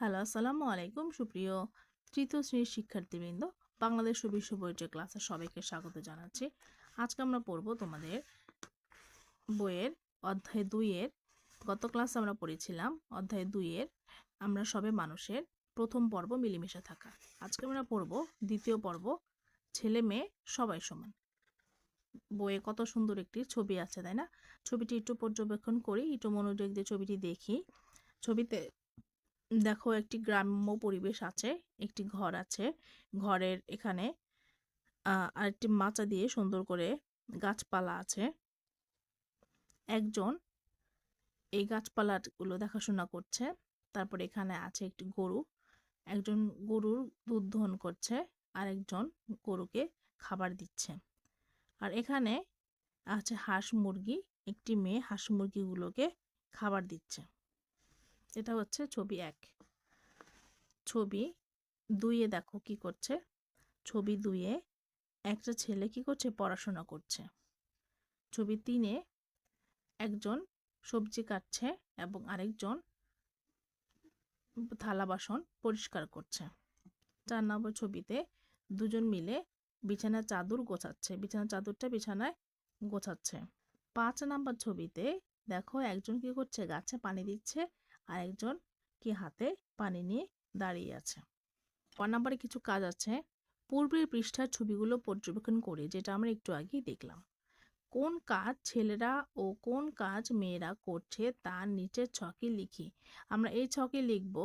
Hello, আসসালামু আলাইকুম। সুপ্রিয় তৃতীয় শ্রেণির শিক্ষার্থীবৃন্দ, বাংলাদেশ ও বিশ্ব পরিচয় ক্লাসে সবাইকে স্বাগত জানাচ্ছি। আজকে আমরা পড়ব তোমাদের বইয়ের অধ্যায় দুইয়ের গত ক্লাস আমরা পড়েছিলাম, অধ্যায় দুইয়ের আমরা সবে মানুষের প্রথম পর্ব মিলেমিশে থাকা। আজকে আমরা পড়ব দ্বিতীয় পর্ব, ছেলে মেয়ে সবাই সমান। বইয়ে কত সুন্দর একটি ছবি আছে, তাই না? ছবিটি একটু পর্যবেক্ষণ করি, একটু মনোযোগ দিয়ে ছবিটি দেখি। ছবিতে দেখো একটি গ্রাম্য পরিবেশ আছে একটি ঘর আছে। ঘরের এখানে আহ, আরেকটি মাচা দিয়ে সুন্দর করে গাছপালা আছে। একজন এই গাছপালাগুলো দেখাশোনা করছে। তারপর এখানে আছে একটি গরু। একজন গরুর দুধ দহন করছে আর একজন গরুকে খাবার দিচ্ছে। আর এখানে আছে হাঁস মুরগি একটি মেয়ে হাঁস মুরগিগুলোকে খাবার দিচ্ছে। এটা হচ্ছে ছবি এক। ছবি দুইয়ে দেখো কি করছে। ছবি দুইয়ে একটা ছেলে কি করছে? পড়াশোনা করছে। ছবি তিনে একজন সবজি কাটছে এবং আরেকজন থালা বাসন পরিষ্কার করছে। চার নম্বর ছবিতে দুজন মিলে বিছানার চাদর গোছাচ্ছে। বিছানার চাদরটা বিছানায় গোছাচ্ছে। পাঁচ নাম্বার ছবিতে দেখো একজন কি করছে? গাছে পানি দিচ্ছে। আর একজন কি হাতে পানি নিয়ে দাঁড়িয়ে আছে। ক নাম্বারে কিছু কাজ আছে। পূর্বের পৃষ্ঠার ছবিগুলো পর্যবেক্ষণ করে, যেটা আমরা একটু আগেই দেখলাম। কোন কাজ ছেলেরা ও কোন কাজ মেয়েরা করছে তার নিচের ছকে লিখি। আমরা এই ছকে লিখব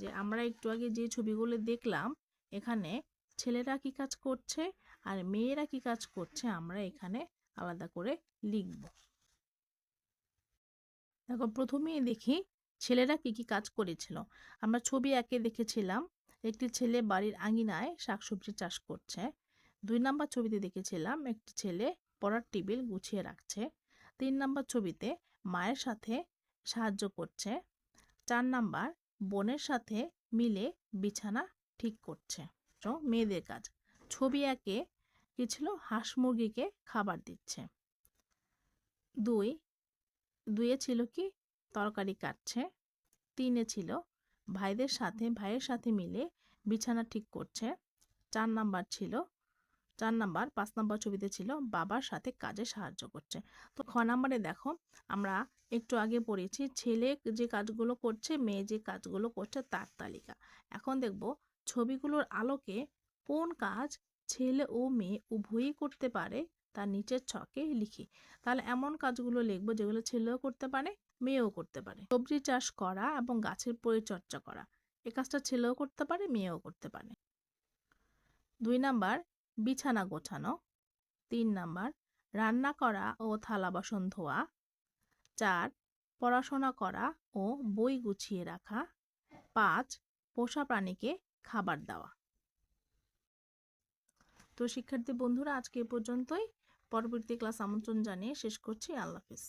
যে আমরা একটু আগে যে ছবিগুলো দেখলাম, এখানে ছেলেরা কি কাজ করছে আর মেয়েরা কি কাজ করছে, আমরা এখানে আলাদা করে লিখব। দেখো প্রথমেই দেখি ছেলেরা কি কি কাজ করেছিল। আমরা ছবি একে দেখেছিলাম, একটি ছেলে বাড়ির আঙিনায় শাকসবজি চাষ করছে, দুই নাম্বার ছবিতে দেখেছিলাম একটি ছেলে পড়ার টেবিল গুছিয়ে রাখছে, তিন নাম্বার ছবিতে মায়ের সাথে সাহায্য করছে, চার নাম্বার বোনের সাথে মিলে বিছানা ঠিক করছে তো মেয়েদের কাজ। ছবি একে কি ছিল? হাঁস মুরগিকে খাবার দিচ্ছে। দুই দুইয়ে ছিল কি? তরকারি কাটছে। তিনে ছিল ভাইদের সাথে, ভাইয়ের সাথে মিলে বিছানা ঠিক করছে। চার নাম্বার ছিল, চার নাম্বার, পাঁচ নাম্বার ছবিতে ছিল বাবার সাথে কাজে সাহায্য করছে। তো খ নাম্বারে দেখো, আমরা একটু আগে পড়েছি, ছেলে যে কাজগুলো করছে, মেয়ে যে কাজগুলো করছে তার তালিকা। এখন দেখব ছবিগুলোর আলোকে কোন কাজ ছেলে ও মেয়ে উভয়ই করতে পারে তার নিচের ছকে লিখি। তাহলে এমন কাজগুলো লিখব যেগুলো ছেলেও করতে পারে, মেয়েও করতে পারে। সবজি চাষ করা এবং গাছের পরিচর্যা করা। এ কাজটা ছেলেও করতে পারে, মেয়েও করতে পারে। দুই নাম্বার, বিছানা গোছানো। তিন নাম্বার, রান্না করা ও থালা বাসন ধোয়া। চার, পড়াশোনা করা ও বই গুছিয়ে রাখা। পাঁচ, পোষা প্রাণীকে খাবার দেওয়া। তো শিক্ষার্থী বন্ধুরা, আজকে এ পর্যন্তই। পরবর্তী ক্লাস আমন্ত্রণ জানিয়ে শেষ করছি। আল্লাহ হাফিজ।